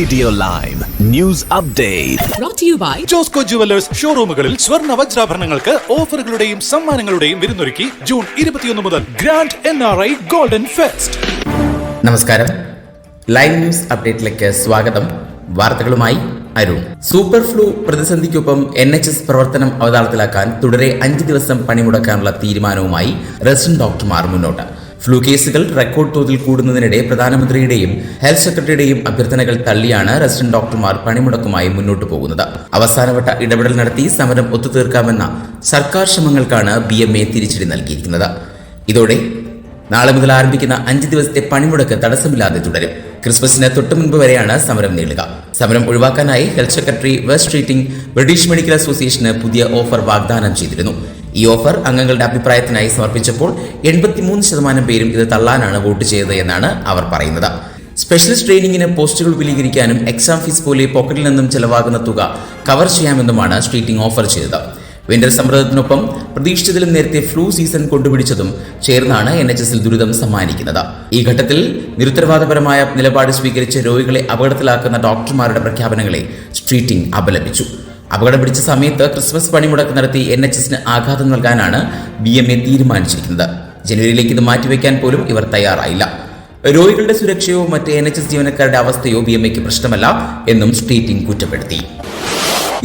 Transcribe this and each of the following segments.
Radio live news update Josco jewellers ഷോറൂമുകളിൽ സ്വർണ വജ്രാഭരണങ്ങൾക്ക് ഓഫറുകളുടെയും സമ്മാനങ്ങളുടെയും വിരുന്നൊരുക്കി ജൂൺ ഇരുപത്തിയൊന്ന് മുതൽ grand N R I golden fest നമസ്കാരം. ലൈവ് ന്യൂസ് അപ്ഡേറ്റിലേക്ക് സ്വാഗതം. വാർത്തകളുമായി അരുൺ. സൂപ്പർ ഫ്ലൂ പ്രതിസന്ധിക്കൊപ്പം എൻ എച്ച് എസ് പ്രവർത്തനം അവതാളത്തിലാക്കാൻ തുടരെ അഞ്ച് ദിവസം പണിമുടക്കാനുള്ള തീരുമാനവുമായി റെസിഡന്റ് ഡോക്ടർമാർ മുന്നോട്ട്. ഫ്ലൂ കേസുകൾ റെക്കോർഡ് തോതിൽ കൂടുന്നതിനിടെ പ്രധാനമന്ത്രിയുടെയും ഹെൽത്ത് സെക്രട്ടറിയുടെയും അഭ്യർത്ഥനകൾ തള്ളിയാണ് റെസിഡന്റ് ഡോക്ടർമാർ പണിമുടക്കുമായി മുന്നോട്ട് പോകുന്നത്. അവസാനവട്ട ഇടപെടൽ നടത്തി സമരം ഒത്തുതീർക്കാമെന്ന സർക്കാർ ശ്രമങ്ങൾക്കാണ് ബി എം എ തിരിച്ചടി നൽകിയിരിക്കുന്നത്. ഇതോടെ നാളെ മുതൽ ആരംഭിക്കുന്ന അഞ്ച് ദിവസത്തെ പണിമുടക്ക് തടസ്സമില്ലാതെ തുടരും. ക്രിസ്മസിന് തൊട്ടു മുൻപ് വരെയാണ് സമരം നീളുക. സമരം ഒഴിവാക്കാനായി health secretary Wes Streeting British medical അസോസിയേഷന് പുതിയ ഓഫർ വാഗ്ദാനം ചെയ്തിരുന്നു. ഈ ഓഫർ അംഗങ്ങളുടെ അഭിപ്രായത്തിനായി സമർപ്പിച്ചപ്പോൾ എൺപത്തിമൂന്ന് ശതമാനം പേരും ഇത് തള്ളാനാണ് വോട്ട് ചെയ്തത് എന്നാണ് അവർ പറയുന്നത്. സ്പെഷ്യലിസ്റ്റ് ട്രെയിനിങ്ങിന് പോസ്റ്റുകൾ വിപുലീകരിക്കാനും എക്സാം ഫീസ് പോലെ പോക്കറ്റിൽ നിന്നും ചെലവാകുന്ന തുക കവർ ചെയ്യാമെന്നുമാണ് സ്ട്രീറ്റിംഗ് ഓഫർ ചെയ്തത്. വിന്റർ സമ്മർദ്ദത്തിനൊപ്പം പ്രതീക്ഷിച്ചതിലും നേരത്തെ ഫ്ലൂ സീസൺ കൊണ്ടുപിടിച്ചതും ചേർന്നാണ് എൻ എച്ച് എസിൽ ദുരിതം സമ്മാനിക്കുന്നത്. ഈ ഘട്ടത്തിൽ നിരുത്തരവാദപരമായ നിലപാട് സ്വീകരിച്ച രോഗികളെ അപകടത്തിലാക്കുന്ന ഡോക്ടർമാരുടെ പ്രഖ്യാപനങ്ങളെ സ്ട്രീറ്റിംഗ് അപലപിച്ചു. അപകടം പിടിച്ച സമയത്ത് ക്രിസ്മസ് പണിമുടക്ക് നടത്തി എൻ എച്ച് എസിന് ആഘാതം നൽകാനാണ് ബി എം എ തീരുമാനിച്ചിരിക്കുന്നത്. ജനുവരിയിലേക്ക് ഇത് മാറ്റിവെക്കാൻ പോലും ഇവർ തയ്യാറായില്ല. രോഗികളുടെ സുരക്ഷയോ മറ്റ് എൻ എച്ച് എസ് ജീവനക്കാരുടെ അവസ്ഥയോ ബി എം എക്ക് പ്രശ്നമല്ല എന്നും സ്റ്റേറ്റിംഗ് കുറ്റപ്പെടുത്തി.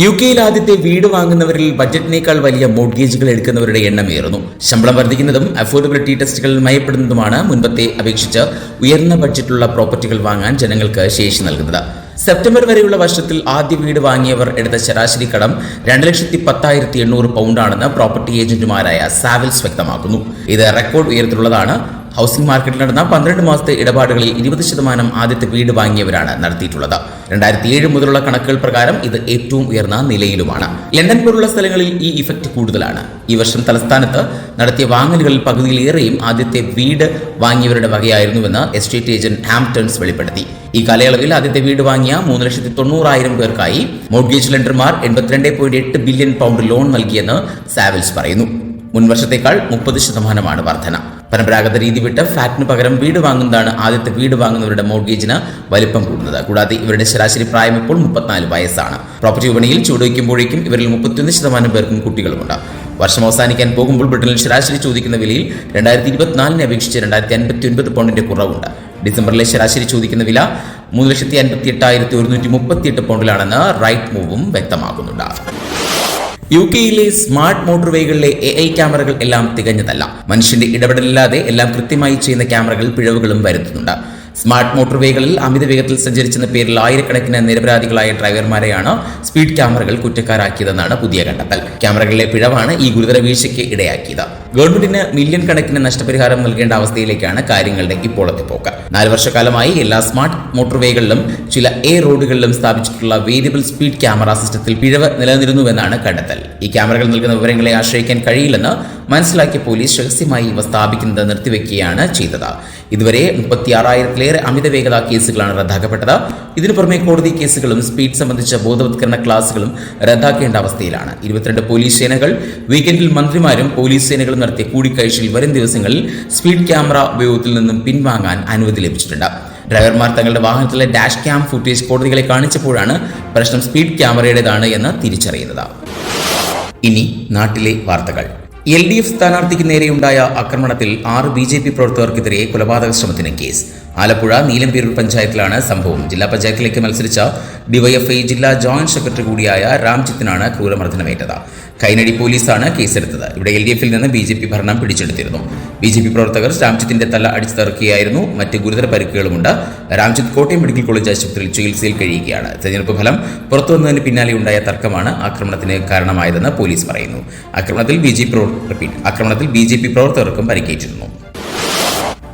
യു കെയിൽ ആദ്യത്തെ വീട് വാങ്ങുന്നവരിൽ ബജറ്റിനേക്കാൾ വലിയ മോഡ്ഗേജുകൾ എടുക്കുന്നവരുടെ എണ്ണം ഏറുന്നു ശമ്പളം വർദ്ധിക്കുന്നതും അഫോർഡബിലിറ്റി ടെസ്റ്റുകൾ മയപ്പെടുന്നതുമാണ് മുൻപത്തെ അപേക്ഷിച്ച് ഉയർന്ന ബഡ്ജറ്റുള്ള പ്രോപ്പർട്ടികൾ വാങ്ങാൻ ജനങ്ങൾക്ക് ശേഷി നൽകുന്നത്. സെപ്റ്റംബർ വരെയുള്ള വർഷത്തിൽ ആദ്യ വീട് വാങ്ങിയവർ എടുത്ത ശരാശരി കടം രണ്ട് ലക്ഷത്തി പത്തായിരത്തി എണ്ണൂറ് പൗണ്ടാണെന്ന് പ്രോപ്പർട്ടി ഏജന്റുമാരായ സാവിൽസ് വ്യക്തമാക്കുന്നു. ഇത് റെക്കോർഡ് ഉയരത്തിലുള്ളതാണ് ഹൗസിംഗ് മാർക്കറ്റിൽ നടന്ന പന്ത്രണ്ട് മാസത്തെ ഇടപാടുകളിൽ ഇരുപത് ശതമാനം ആദ്യത്തെ വീട് വാങ്ങിയവരാണ് നടത്തിയിട്ടുള്ളത്. രണ്ടായിരത്തി ഏഴ് മുതലുള്ള കണക്കുകൾ പ്രകാരം ഇത് ഏറ്റവും ഉയർന്ന നിലയിലുമാണ്. ലണ്ടൻ പോലുള്ള സ്ഥലങ്ങളിൽ ഈ ഇഫക്റ്റ് കൂടുതലാണ്. ഈ വർഷം തലസ്ഥാനത്ത് നടത്തിയ വാങ്ങലുകളിൽ പകുതിയിലേറെയും ആദ്യത്തെ വീട് വാങ്ങിയവരുടെ വകയായിരുന്നുവെന്ന് എസ്റ്റേറ്റ് ഏജന്റ് ഹാംപ്ടൺസ് വെളിപ്പെടുത്തി. ഈ കാലയളവിൽ ആദ്യത്തെ വീട് വാങ്ങിയ മൂന്ന് ലക്ഷത്തി തൊണ്ണൂറായിരം പേർക്കായി മോർഗേജ് ലെൻഡർമാർ എൺപത്തിരണ്ട് പോയിന്റ് എട്ട് ബില്യൺ പൗണ്ട് ലോൺ നൽകിയെന്ന് സാവൽസ് പറയുന്നു. മുൻവർഷത്തേക്കാൾ മുപ്പത് ശതമാനമാണ് വർധന. പരമ്പരാഗത രീതി വിട്ട് ഫാറ്റിന് പകരം വീട് വാങ്ങുന്നതാണ് ആദ്യത്തെ വീട് വാങ്ങുന്നവരുടെ മോർഗേജിന് വലിപ്പം കൂടുന്നത്. കൂടാതെ ഇവരുടെ ശരാശരി പ്രായം ഇപ്പോൾ മുപ്പത്തിനാല് വയസ്സാണ്. പ്രോപ്പർട്ടി വിപണിയിൽ ചുവടുവയ്ക്കുമ്പോഴേക്കും ഇവരിൽ മുപ്പത്തിയൊന്ന് ശതമാനം പേർക്കും കുട്ടികളുമുണ്ട്. വർഷം അവസാനിക്കാൻ പോകുമ്പോൾ ബ്രിട്ടനിൽ ശരാശരി ചോദിക്കുന്ന വിലയിൽ രണ്ടായിരത്തി ഇരുപത്തിനാലിനെ അപേക്ഷിച്ച് രണ്ടായിരത്തി അൻപത്തി ഒൻപത് പൗണ്ടിന്റെ കുറവുണ്ട്. ഡിസംബറിലെ ശരാശരി ചോദിക്കുന്ന വില മൂന്ന് ലക്ഷത്തി അൻപത്തി എട്ടായിരത്തി ഒരുന്നൂറ്റി മുപ്പത്തി എട്ട് പൗണ്ടിലാണെന്ന് റൈറ്റ് മൂവും വ്യക്തമാക്കുന്നുണ്ട്. യു കെയിലെ സ്മാർട്ട് മോട്ടോർവേകളിലെ എ ഐ ക്യാമറകൾ എല്ലാം തികഞ്ഞതല്ല. മനുഷ്യന്റെ ഇടപെടലില്ലാതെ എല്ലാം കൃത്യമായി ചെയ്യുന്ന ക്യാമറകൾ പിഴവുകളും വരുത്തുന്നുണ്ട്. സ്മാർട്ട് മോട്ടോർ വേകളിൽ അമിത വേഗത്തിൽ സഞ്ചരിച്ചെന്ന പേരിൽ ആയിരക്കണക്കിന് നിരപരാധികളായ ഡ്രൈവർമാരെയാണ് സ്പീഡ് ക്യാമറകൾ കുറ്റക്കാരാക്കിയതെന്നാണ് പുതിയ കണ്ടെത്തൽ. ക്യാമറകളിലെ പിഴവാണ് ഈ ഗുരുതര വീഴ്ചയ്ക്ക് ഇടയാക്കിയത്. ഗവൺമെന്റിന് മില്യൺ കണക്കിന് നഷ്ടപരിഹാരം നൽകേണ്ട അവസ്ഥയിലേക്കാണ് കാര്യങ്ങളുടെ ഇപ്പോഴത്തെ പോക്ക്. നാല് വർഷക്കാലമായി എല്ലാ സ്മാർട്ട് മോട്ടോർ വേകളിലും ചില എ റോഡുകളിലും സ്ഥാപിച്ചിട്ടുള്ള വേരിയബിൾ സ്പീഡ് ക്യാമറ സിസ്റ്റത്തിൽ പിഴവ് നിലനിന്നിരുന്നുവെന്നാണ് കണ്ടെത്തൽ. ഈ ക്യാമറകൾ നൽകുന്ന വിവരങ്ങളെ ആശ്രയിക്കാൻ കഴിയില്ലെന്ന് മനസ്സിലാക്കിയ പോലീസ് രഹസ്യമായി ഇവ സ്ഥാപിക്കുന്നത് നിർത്തിവെക്കുകയാണ് ചെയ്തത്. ഇതുവരെ മുപ്പത്തി ആറായിരത്തിലേറെ അമിത വേഗത കേസുകളാണ് റദ്ദാക്കപ്പെട്ടത്. ഇതിനു പുറമെ കോടതി കേസുകളും സ്പീഡ് സംബന്ധിച്ച ബോധവത്കരണ ക്ലാസുകളും റദ്ദാക്കേണ്ട അവസ്ഥയിലാണ്. ഇരുപത്തിരണ്ട് പോലീസ് സേനകൾ വീക്കെൻഡിൽ മന്ത്രിമാരും പോലീസ് സേനകളും നടത്തിയ കൂടിക്കാഴ്ചയിൽ വരും ദിവസങ്ങളിൽ സ്പീഡ് ക്യാമറ ഉപയോഗത്തിൽ നിന്നും പിൻവാങ്ങാൻ അനുമതി ലഭിച്ചിട്ടുണ്ട്. ഡ്രൈവർമാർ തങ്ങളുടെ വാഹനത്തിലെ ഡാഷ് ക്യാം ഫുട്ടേജ് കോടതികളെ കാണിച്ചപ്പോഴാണ് പ്രശ്നം സ്പീഡ് ക്യാമറയുടേതാണ് എന്ന് തിരിച്ചറിയുന്നത്. ഇനി നാട്ടിലെ വാർത്തകൾ. എൽ ഡി എഫ് സ്ഥാനാർത്ഥിക്ക് നേരെയുണ്ടായ ആക്രമണത്തിൽ ആറ് ബി ജെ പി പ്രവർത്തകർക്കെതിരെ കൊലപാതക ശ്രമത്തിന് കേസ്. ആലപ്പുഴ നീലംപേരൂർ പഞ്ചായത്തിലാണ് സംഭവം. ജില്ലാ പഞ്ചായത്തിലേക്ക് മത്സരിച്ച ഡിവൈഎഫ്ഐ ജില്ലാ ജോയിന്റ് സെക്രട്ടറി കൂടിയായ രാംജിത്തിനാണ് ക്രൂരമർദ്ദനമേറ്റത്. കൈനടി പോലീസാണ് കേസെടുത്തത്. ഇവിടെ എൽ ഡി എഫിൽ നിന്ന് ബി ജെ പി ഭരണം പിടിച്ചെടുത്തിരുന്നു. ബി ജെ പി പ്രവർത്തകർ രാംജിത്തിന്റെ തല അടിച്ചു തറക്കുകയായിരുന്നു മറ്റ് ഗുരുതര പരിക്കുകളുമുണ്ട്. രാംജിത്ത് കോട്ടയം മെഡിക്കൽ കോളേജ് ആശുപത്രിയിൽ ചികിത്സയിൽ കഴിയുകയാണ്. തെരഞ്ഞെടുപ്പ് ഫലം പുറത്തുവന്നതിന് പിന്നാലെ ഉണ്ടായ തർക്കമാണ് ആക്രമണത്തിന് കാരണമായതെന്ന് പോലീസ് പറയുന്നു. ആക്രമണത്തിൽ ബി ജെ പി ആക്രമണത്തിൽ ബി ജെ പി പ്രവർത്തകർക്കും പരിക്കേറ്റിരുന്നു.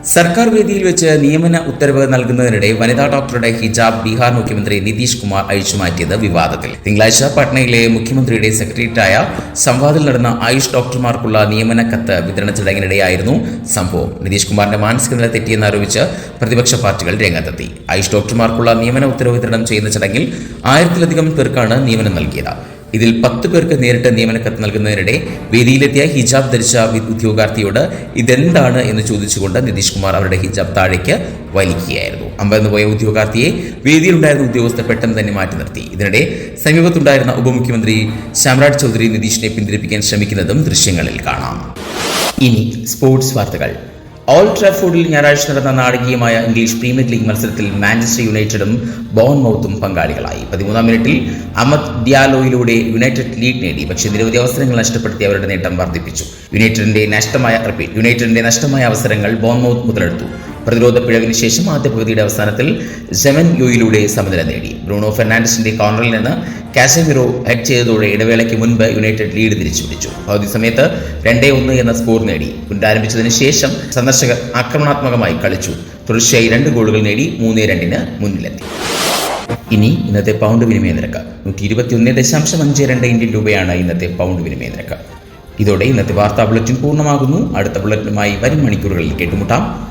സർക്കാർ വേദിയിൽ വെച്ച് നിയമന ഉത്തരവ് നൽകുന്നതിനിടെ വനിതാ ഡോക്ടറുടെ ഹിജാബ് ബീഹാർ മുഖ്യമന്ത്രി നിതീഷ് കുമാർ അഴിച്ചുമാറ്റിയത് വിവാദത്തിൽ. തിങ്കളാഴ്ച പട്നയിലെ മുഖ്യമന്ത്രിയുടെ സെക്രട്ടേറിയറ്റായ സംവാദിൽ നടന്ന ആയുഷ് ഡോക്ടർമാർക്കുള്ള നിയമന കത്ത് വിതരണ ചടങ്ങിനിടെയായിരുന്നു സംഭവം. നിതീഷ് കുമാറിന്റെ മാനസിക നില തെറ്റിയെന്നാരോപിച്ച് പ്രതിപക്ഷ പാർട്ടികൾ രംഗത്തെത്തി. ആയുഷ് ഡോക്ടർമാർക്കുള്ള നിയമന ഉത്തരവ് വിതരണം ചെയ്യുന്ന ചടങ്ങിൽ ആയിരത്തിലധികം പേർക്കാണ് നിയമനം നൽകിയത്. ഇതിൽ പത്ത് പേർക്ക് നേരിട്ട് നിയമനക്കത്ത് നൽകുന്നതിനിടെ വേദിയിലെത്തിയ ഹിജാബ് ധരിച്ച ഉദ്യോഗാർത്ഥിയോട് ഇതെന്താണ് എന്ന് ചോദിച്ചുകൊണ്ട് നിതീഷ് കുമാർ അവരുടെ ഹിജാബ് താഴേക്ക് വലിക്കുകയായിരുന്നു. അമ്പരന്ന് പോയ ഉദ്യോഗാർത്ഥിയെ വേദിയിലുണ്ടായിരുന്ന ഉദ്യോഗസ്ഥർ പെട്ടെന്ന് തന്നെ മാറ്റി നിർത്തി. ഇതിനിടെ സമീപത്തുണ്ടായിരുന്ന ഉപമുഖ്യമന്ത്രി ശ്യാംരാജ് ചൗധരി നിതീഷിനെ പിന്തിരിപ്പിക്കാൻ ശ്രമിക്കുന്നതും ദൃശ്യങ്ങളിൽ കാണാം. ഇനി സ്പോർട്സ് വാർത്തകൾ. ഓൾ ട്രാഫോർഡിൽ ഞായറാഴ്ച നടന്ന നാടകീയമായ ഇംഗ്ലീഷ് പ്രീമിയർ ലീഗ് മത്സരത്തിൽ മാഞ്ചസ്റ്റർ യുണൈറ്റഡും ബോൺമൌത്തും പങ്കാളികളായി. പതിമൂന്നാം മിനിറ്റിൽ അമത് ഡിയാലോയിലൂടെ യുണൈറ്റഡ് ലീഡ് നേടി. പക്ഷെ നിരവധി അവസരങ്ങൾ നഷ്ടപ്പെടുത്തി അവരുടെ നേട്ടം വർദ്ധിപ്പിച്ചു. യുണൈറ്റഡിന്റെ നഷ്ടമായ റിപ്പീറ്റ് യുണൈറ്റഡിന്റെ നഷ്ടമായ അവസരങ്ങൾ ബോൺമൌത്ത് മുതലെടുത്തു. പ്രതിരോധ പിഴവിന് ശേഷം ആദ്യ പകുതിയുടെ അവസാനത്തിൽ സെവൻ യുയിലൂടെ സമനില നേടി. ബ്രൂണോ ഫെർണാണ്ടസിന്റെ കോർണറിൽ നിന്ന് കാസമിറോ ഹെഡ് ചെയ്തതോടെ ഇടവേളയ്ക്ക് മുൻപ് യുണൈറ്റഡ് ലീഡ് തിരിച്ചു പിടിച്ചു പകുതി സമയത്ത് രണ്ടേ ഒന്ന് എന്ന സ്കോർ നേടി. പുനരാരംഭിച്ചതിന് ശേഷം സന്ദർശകർ ആക്രമണാത്മകമായി കളിച്ചു. തുടർച്ചയായി രണ്ട് ഗോളുകൾ നേടി മൂന്നേ രണ്ടിന് മുന്നിലെത്തി. ഇനി ഇന്നത്തെ പൗണ്ട് വിനിമയ നിരക്ക്. നൂറ്റി ഇരുപത്തി ഒന്ന് ദശാംശം അഞ്ച് രണ്ട് ഇന്ത്യൻ രൂപയാണ് ഇന്നത്തെ പൗണ്ട് വിനിമയ നിരക്ക്. ഇതോടെ ഇന്നത്തെ വാർത്താ ബുള്ളറ്റിൻ പൂർണമാകുന്നു. അടുത്ത ബുള്ളറ്റിനുമായി വരും മണിക്കൂറുകളിൽ കേട്ടുമുട്ടാം.